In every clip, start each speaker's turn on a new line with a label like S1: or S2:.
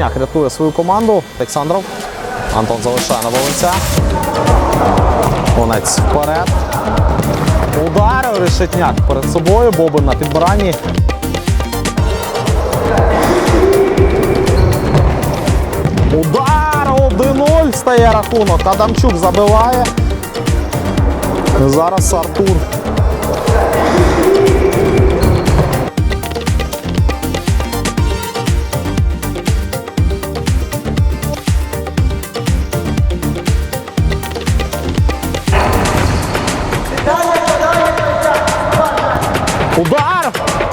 S1: Решетняк рятує свою команду. Олександров. Антон залишає на Волинця. Конець вперед. Удар. Решетняк перед собою. Бобин на підбиранні. Удар! 1-0 стає рахунок. Адамчук забиває. Зараз Артур.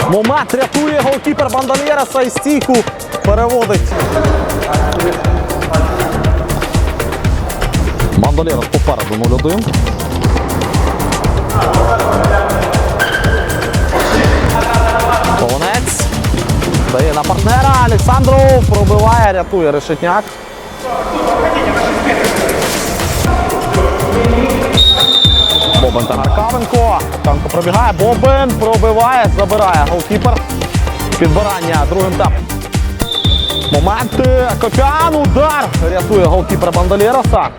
S1: Момент рятує голкіпер Бандалєраса і стійку переводить. Бандалєрас попереду 0-1. Полонець. Дає на партнера. Олександров пробиває, рятує Решетняк. Гаркавенко. Танко пробігає. Бобин пробиває, забирає голкіпер. Підбирання другим темпом. Момент. Копян. Удар. Рятує голкіпер Бандалєраса.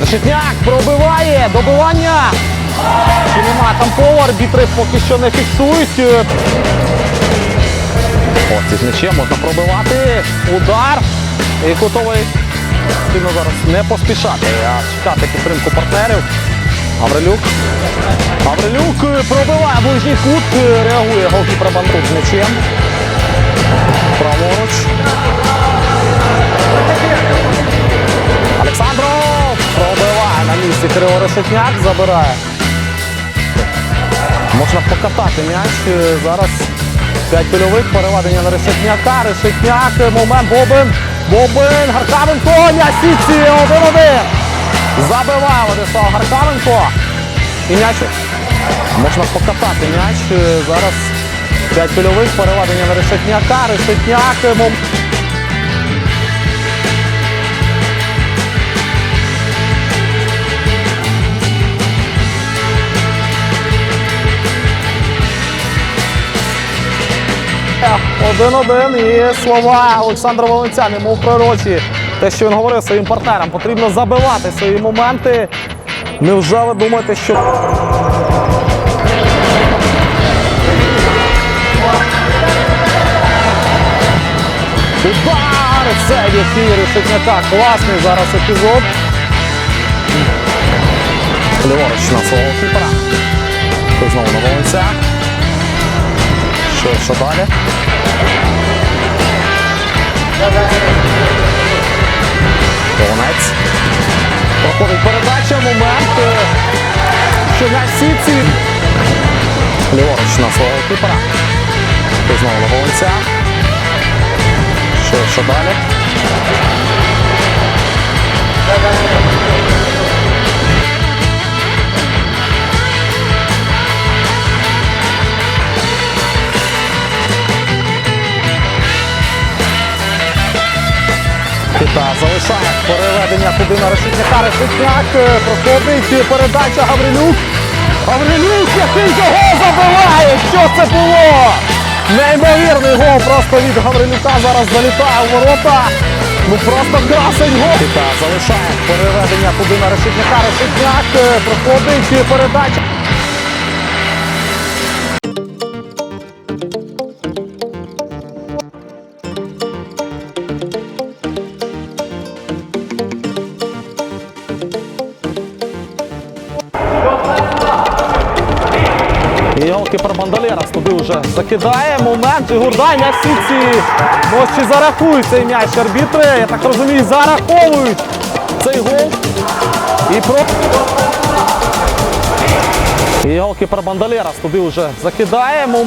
S1: Решетняк пробиває, добивання. Чи нема там повар, арбітри поки що не фіксують. Ось із м'ячем можна пробивати. Удар. І готовий потрібно зараз не поспішати, а чекати підтримку партнерів. Гаврилюк. Гаврилюк е, пробиває ближній кут, е, реагує голкіпер Бандрук з м'ячем. Праворуч. Олександров пробиває на місці Криво Решетняк, забирає. Можна покатати м'яч. Е, Зараз 5 польових, переведення на Решетняка. Решетняк, е, момент, Бобин. Бобин, Гаркавенко, м'яч сітці, 1-1. Забиває Владислав Гаркавенко. І м'яч. Можна покатати м'яч. Е, Зараз 5 польових, переведення на Решетняка. Решетняк, Один-один і слова Олександра Волонця, немов пророчі. Те, що він говорив своїм партнерам, потрібно забивати свої моменти. Невже ви думаєте, що. Удар! Це від Ігоря Шетняка. Класний зараз епізод. Ліворуч на свого кіпера. Знову на Волонця. Що, що далі? Волонець. Проходить передача, момент. е, Що на сітці. Ліворуч на свого кіпера. Знову на. Що, що далі? Кита залишає переведення туди на Решетняка. Решетняк е, проходить передача Гаврилюк. Гаврилюк, який його забиває! Що це було? Неймовірний гол просто від Гаврилюка зараз залітає в ворота. Ну просто красень гол. Кита залишає переведення туди на Решетняка. Решетняк е, проходить передача. І Голкіпер Бандалерас туди вже закидає. Момент. І Гурдай на сітці. Чи зарахують цей м'яч арбітри. Я так розумію, зараховують цей гол. І про... І голкіпер Бандалерас туди вже закидає. Мом-